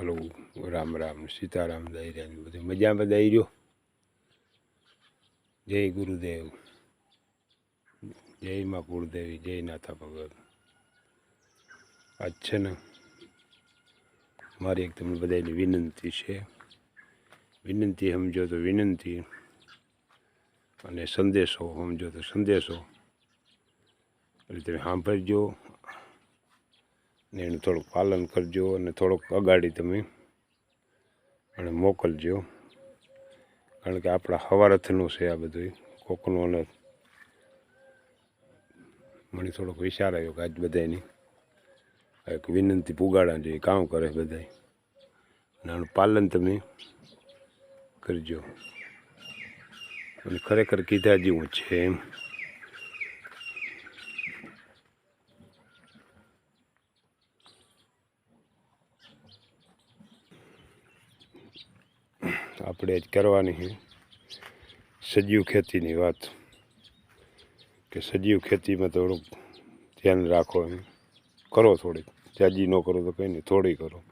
Hello Ram Ram Sitaram દઈ બધું મજામાં દઈ રહ્યો જય ગુરુદેવ જય મા કુળદેવી જય નાથા ભગત આજ છે ને મારી એક તમને બધાની વિનંતી છે વિનંતી સમજો તો વિનંતી અને સંદેશો સમજો તો સંદેશો એટલે તમે સાંભળજો ને એનું થોડુંક પાલન કરજો અને થોડોક અગાડી તમે અને મોકલજો. કારણ કે આપણા હવારથનું છે આ બધું. કોકનું અને મને થોડોક વિચાર આવ્યો કે આજ બધાની એક વિનંતી પુગાડા જોઈએ, કામ કરે બધાય. અને આનું પાલન તમે કરજો. અને ખરેખર કીધા જેવું છે એમ. આપણે જ કરવાની છે. સજીવ ખેતીની વાત. કે સજીવ ખેતીમાં થોડુંક ધ્યાન રાખો એમ. કરો થોડીક. જાજી ન કરો તો કંઈ નહીં, થોડી કરો.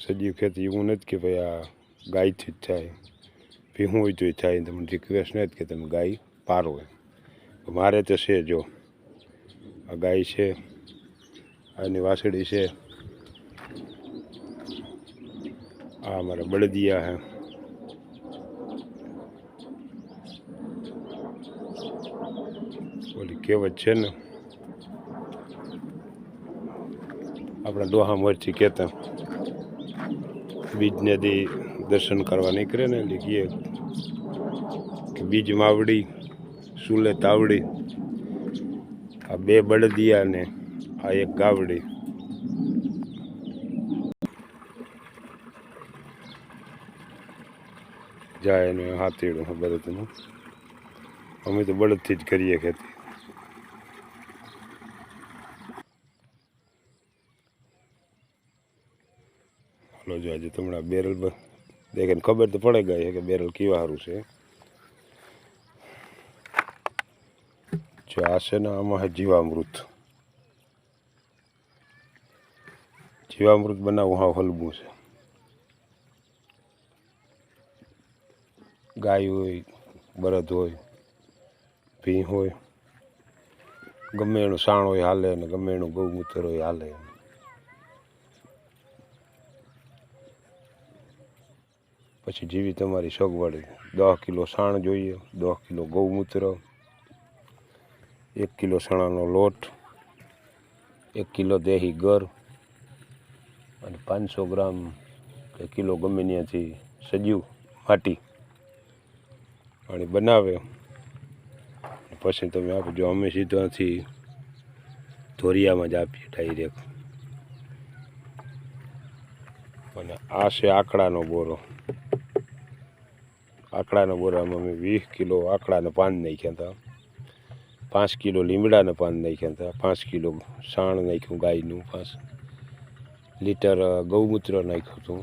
સજીવ ખેતી એવું નથી કે ભાઈ આ ગાયથી જ થાય. ભીહું હોય તો એ થાય. તમને રિક્વેસ્ટ નથી કે તમે ગાય પારો એમ. મારે તો છે જો. આ ગાય છે, આની વાસળી છે. આ અમારા બળદિયા હે ઓલી કહેવત છે ને આપણા દોહા મરચી કહેતા બીજને દી દર્શન કરવા નીકળે ને એટલે કહીએ કે બીજ માવડી સુલે તાવડી આ બે બળદિયા ને આ એક ગાવડી જાય ને હાથીડું હતું અમે તો બળદથી જ કરીએ ખેતી. હાલો જો આજે તમને બેરલ દેખે ખબર તો પડે ગઈ છે કે બેરલ કેવા સારું છે. જો આ છે ને આમાં જીવામૃત. જીવામૃત બનાવવું હા હલવું છે. ગાય હોય, બળદ હોય ભી હોય, ગમે એનું સાણ હોય હાલે ને ગમે એનું ગૌમૂત્ર હોય હાલે. પછી જેવી તમારી સગવડ. દસ કિલો સાણ જોઈએ દસ કિલો ગૌમૂત્ર, એક કિલો સણાનો લોટ, એક કિલો દેહી ગર અને પાંચસો ગ્રામ કે કિલો ગમે ત્યાંથી સજીવ માટી. પાણી બનાવે પછી તમે આપજો અમે સીધાથી ધોરિયામાં જ આપીએ ડાયરેક્ટ અને આ છે આકડાનો બોરો. આકડાના બોરામાં અમે વીસ કિલો આકડાના પાન નાખ્યા હતા. પાંચ કિલો લીમડાના પાન નાખ્યા હતા. પાંચ કિલો સાણ નાખ્યું ગાયનું. પાંચ લીટર ગૌમૂત્ર નાખ્યું હતું.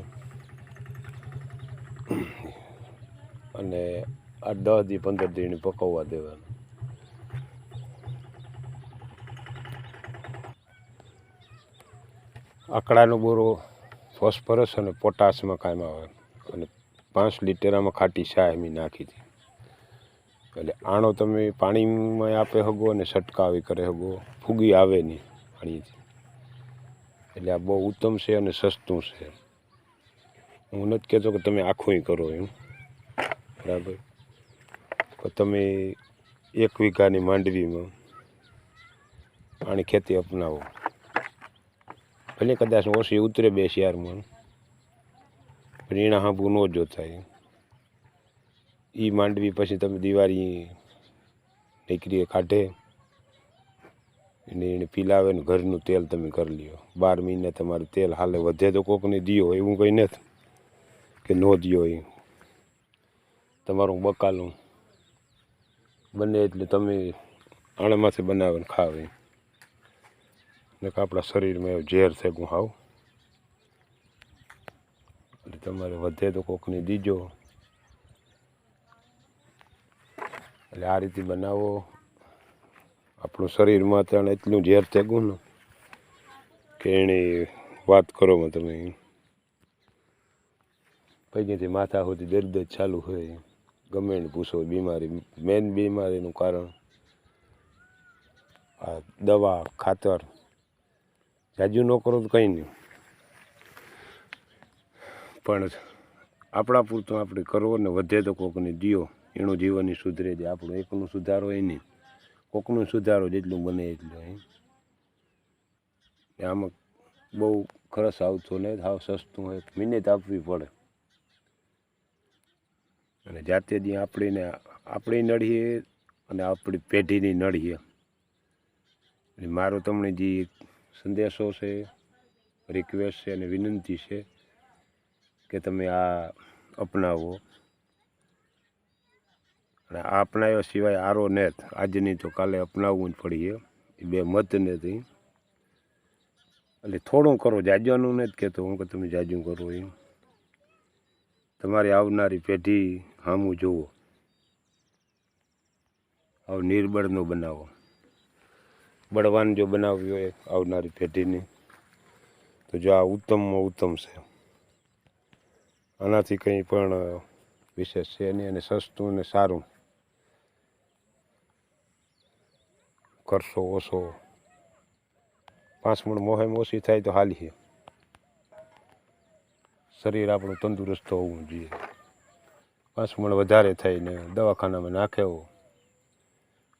અને આ દસ દી પંદર દિવસ પકવવા દેવાનું. આકડાનો બોરો ફોસ્ફરસ અને પોટાશમાં કાયમ આવે. અને પાંચ લીટરામાં ખાટી શાહ એમ નાખી હતી. એટલે આણો તમે પાણીમાં આપે હગો અને છટકાવી કરે હગો. ફૂગી આવે નહીં પાણીથી. એટલે આ બહુ ઉત્તમ છે અને સસ્તું છે. હું નથી કહેતો કે તમે આખું કરો એમ. બરાબર? તો તમે એક વીઘાની માંડવીમાં પાણી ખેતી અપનાવો. ભલે કદાચ ઓછી ઉતરે બે શિયારમાં પણ હાંભું ન જોતા એ માંડવી પછી તમે દિવાળી નીકળીએ કાઢે, એને એને પીલાવે ને ઘરનું તેલ તમે કરી લ્યો. બાર મહિને તમારું તેલ હાલે, વધે તો કોકને દિયો એવું કંઈ નથી કે ન દિયો એ તમારું બકાલું બને એટલે તમે આણામાંથી બનાવીને ખાવે. ને કે આપણા શરીરમાં એવું ઝેર છે ખાવ એટલે તમારે વધે તો કોકને દીજો. એટલે આ રીતે બનાવો. આપણું શરીરમાં ત્યાં એટલું ઝેર થેગું ને કે એની વાત કરોમાં તમે પૈકીથી માથા સુધી દર્દ ચાલુ હોય. ગમે એને પૂછો બીમારી મેન બીમારીનું કારણ આ દવા, ખાતર, જાજુ ન કરો તો કંઈ નહીં. પણ આપણા પૂરતું આપણે કરવો ને વધે તો કોકને દિયો, એનું જીવન સુધરે છે. આપણું એકનું સુધારો એ નહીં. કોકનું સુધારો જેટલું બને એટલું એ આમાં બહુ ખરસ આવતો ને સાવ સસ્તું હોય. મિનિટ આપવી પડે. અને જાતે જ આપણીને, આપણી નડીએ અને આપણી પેઢીની નડીએ અને મારો તમને જે સંદેશો છે રિક્વેસ્ટ છે અને વિનંતી છે કે તમે આ અપનાવો. અને આ અપનાવ્યા સિવાય આરો નેત, આજની તો કાલે અપનાવવું જ પડીએ. એ બે મત નથી. એટલે થોડું કરો, જાજવાનું નથી કહેતો હું કે તમે જાજું કરો એમ. તમારી આવનારી પેઢી સામું જુઓ આવ નિર્બળનો બનાવો. બળવાન જો બનાવવી હોય આવનારી પેઢીની, તો જો આ ઉત્તમમાં ઉત્તમ છે. આનાથી કંઈ પણ વિશેષ છે નહીં અને સસ્તું અને સારું. કરશો ઓછો. પાંચ મણ મોહેમ ઓછી થાય તો હાલી શરીર આપણું તંદુરસ્ત હોવું જોઈએ. પાંચ મણ વધારે થઈને દવાખાનામાં નાખેવો.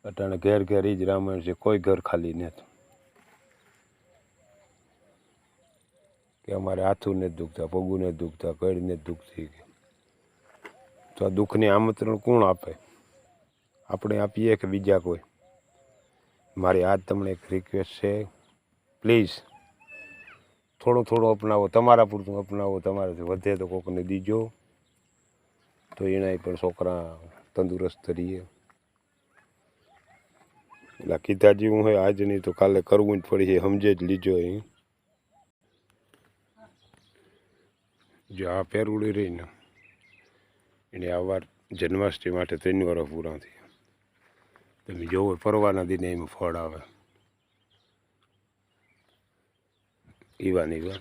અટાણે ઘેર ઘેર જ રામાયણ છે, કોઈ ઘર ખાલી નથી. કે અમારે હાથું નથી દુખતા, પગું નથી દુખતા દુઃખ નથી દુખતી. તો આ દુઃખને આમંત્રણ કોણ આપે? આપણે આપીએ કે બીજા કોઈ? મારી આ તમને એક રિક્વેસ્ટ છે. પ્લીઝ થોડું થોડો અપનાવો, તમારા પૂરતું અપનાવો, તમારાથી વધે તો કોકને દીજો. તો એનાય પણ છોકરા તંદુરસ્ત રહીએ. એટલે કીધા જેવું હોય આજ નહીં તો કાલે કરવું જ પડી સમજે જ લીજો એ. જો આ પેરુડી રહી ને, એને આ વાર જન્માષ્ટમી માટે ત્રણ વર્ષ પૂરા થયા. તમે જોવો પરવાના દિને એમાં ફળ આવે. ઈવાન ઈવાન. ઈવા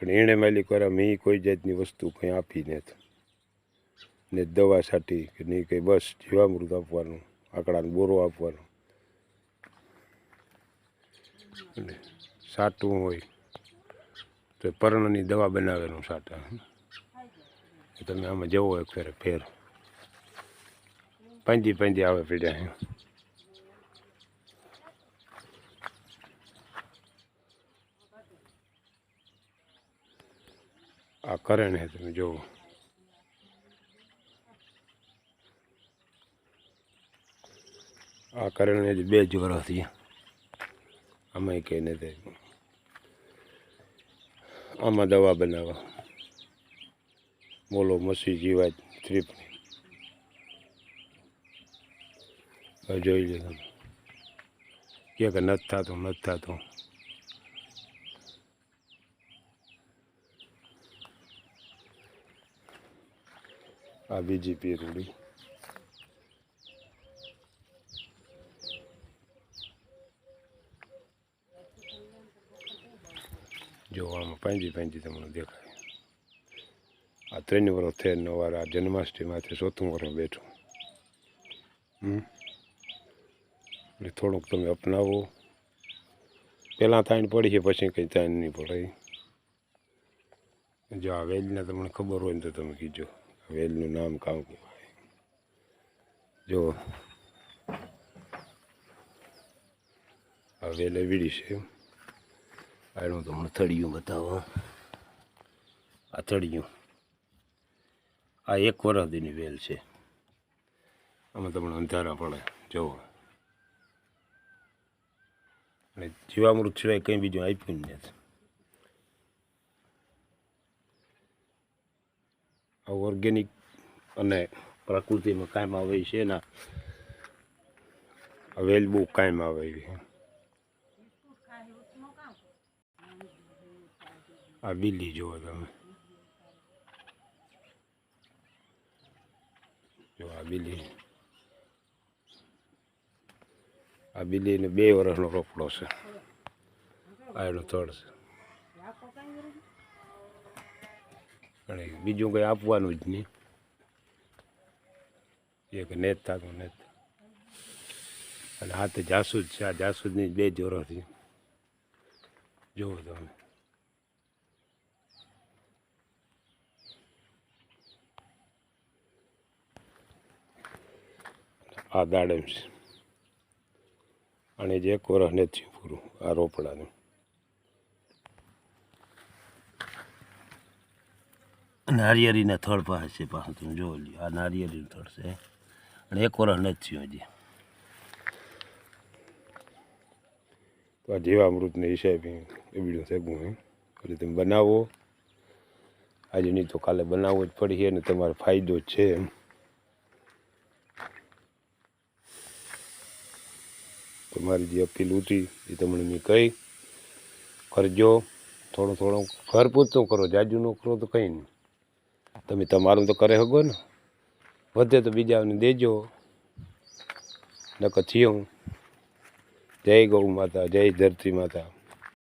પણ એણે માલિક વાળા મેં કોઈ જાતની વસ્તુ કંઈ આપી નથી. ને દવા છાંટી કે નહીં કંઈ, બસ જીવામૃત આપવાનું, આકડાને બોરો આપવાનો. અને સાટવું હોય તો પર્ણની દવા બનાવેલું સાટા. એ તમે આમાં જવો એક ફેર ફેર. પાંજી પાંજી આવે પીડ્યા આ કરે ને તમે જોવો આ કરણે જ બે જ વર્ષ થયા. આમાં કંઈ નથી. આમાં દવા બનાવવા. બોલો, મસી જીવાત ત્રીપની જોઈ લે તમે. કે નથી થતું નથી થતું. આ બીજી પીરુડી જો આમાં પાંજી પાંજી તમને દેખાય. આ ત્રણ વર્ષ થયા નવાર આ જન્માષ્ટમીમાંથી ચોથું વર્ષ બેઠું. એટલે થોડુંક તમે અપનાવો. પહેલાં તાણ પડી છે, પછી કંઈ તાણ નહીં પડે જો આ વેલને તમને ખબર હોય ને તો તમે કીજો. વેલનું નામ કામ કહેવાય. જો. આ વેલ એવીડી છે. આનું તમને થળિયું બતાવો. આ થળિયું આ એક વરાદીની વેલ છે. આમાં તમને અંધારા પડે. જુઓ. અને જીવામૃત સિવાય કંઈ બીજું આપ્યું જ નથી. આ ઓર્ગેનિક અને પ્રકૃતિમાં કાયમ આવે છે ને આ વેલ બહુ કાયમ આવે એવી આ બિલ્લી જુઓ તમે. જો આ બિલ્લી આ બિલ્લીને બે વર્ષનો રોપડો છે. આ એનો થડ છે. બીજું કંઈ આપવાનું જ નહીં. એક નેતા તો નેત. અને હાથે જાસૂદ છે. આ જાસૂદની બે જોરોથી જુઓ તમે. આ દાડમ છે. અને જે વરસ નથી પૂરું આ રોપડાનું. નારિયેળીના થળ પાસે છે પાછું તમે જોવો લ્યો આ નારિયેળીનું થળ છે. અને એક વરસ નથી થયું હજી. તો આ જીવામૃતને હિસાબે એવડું થયું એમ એટલે તમે બનાવો. આજે નહીં તો કાલે બનાવવો જ પડી અને તમારો ફાયદો જ છે એમ. તમારી જે અપીલ હતી એ તમને મેં કહી. કરજો. થોડો થોડો ઘર પૂરતું કરો. જાજુ ન કરો તો કંઈ નહીં. તમે તમારું તો કરે હગો ને. વધે તો બીજાને દેજો. નકર થયું. જય ગૌ માતા, જય ધરતી માતા.